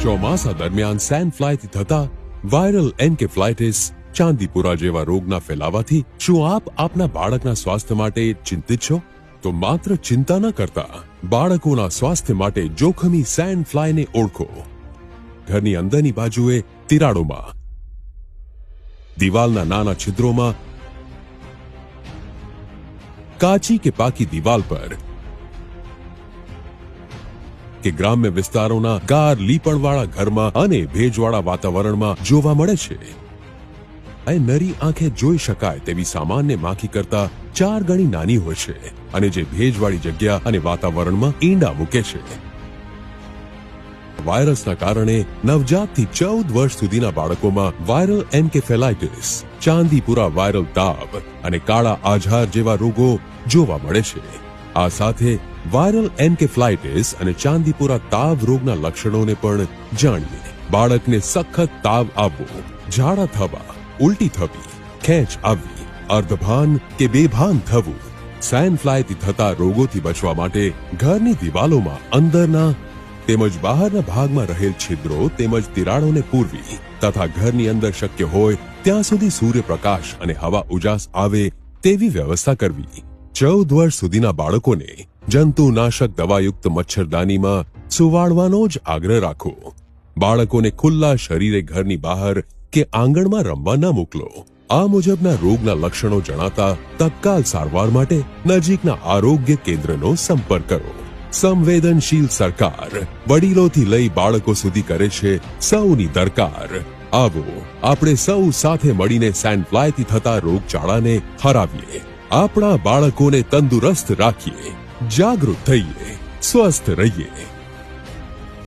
ચોમાસા દરમિયાન સેન્ડ ફ્લાયથી થતા વાયરલ એન્કેફ્લાઇટિસ ચાંદીપુરા જેવા રોગના ફેલાવાથી શું આપ આપના બાળકના સ્વાસ્થ્ય માટે ચિંતિત છો? તો માત્ર ચિંતા ન કરતા બાળકોના સ્વાસ્થ્ય માટે જોખમી સેન્ડ ફ્લાયને ઓળખો. ઘરની અંદરની બાજુએ તિરાડોમાં, દિવાલના નાના છિદ્રોમાં, કાચી કે પાકી દિવાલ પર કે ગ્રામ્ય વિસ્તારોના ગાર લીપણવાળા ઘરમાં અને ભેજવાળા વાતાવરણમાં જોવા મળે છે. એ નરી આંખે જોઈ શકાય તેવી સામાન્ય માખી કરતા ચાર ગણી નાની હોય છે અને જે ભેજવાળી જગ્યા અને વાતાવરણમાં ઈંડા મૂકે છે. વાયરસના કારણે નવજાતથી ચૌદ વર્ષ સુધીના બાળકોમાં વાયરલ એન્કેફેલાઇટિસ, ચાંદીપુરા વાયરલ તાવ અને કાળા આઝાર જેવા રોગો જોવા મળે છે. આ સાથે વાયરલ એન્કેફ્લાઇટિસ અને ચાંદીપુરા તાવ રોગના લક્ષણોને પણ જાણીએ. બાળકને સખત તાવ આવવો, ઝાડા થવા, ઉલટી થવી, ખેંચ આવવી અર્ધભાન કે બેભાન થવું સેનફ્લાયથી થતા રોગોથી બચવા માટે ઘરની દિવાલોમાં અંદરના તેમજ બહારના ભાગમાં રહેલ છિદ્રો તેમજ તિરાડોને પૂરવી તથા ઘરની અંદર શક્ય હોય ત્યાં સુધી સૂર્યપ્રકાશ અને હવા ઉજાસ આવે તેવી વ્યવસ્થા કરવી. ચૌદ વર્ષ સુધીના બાળકોને જંતુનાશક દવાયુક્ત મચ્છરદાનીમાં સુવાડવાનો જ આગ્રહ રાખો. બાળકોને ખુલ્લા શરીરે ઘરની બહાર કે આંગણમાં રમવા ના મોકલો. આ મુજબના રોગના લક્ષણો જણાતા તત્કાલ સારવાર માટે નજીકના આરોગ્ય કેન્દ્રનો સંપર્ક કરો. સંવેદનશીલ સરકાર વડીલોથી લઈ બાળકો સુધી કરે છે સૌની દરકાર. આવો, આપણે સૌ સાથે મળીને સેન્ડ ફ્લાયથી થતા રોગચાળાને હરાવીએ. આપણા બાળકોને તંદુરસ્ત રાખીએ. જાગૃત થઈએ સ્વસ્થ રહીએ.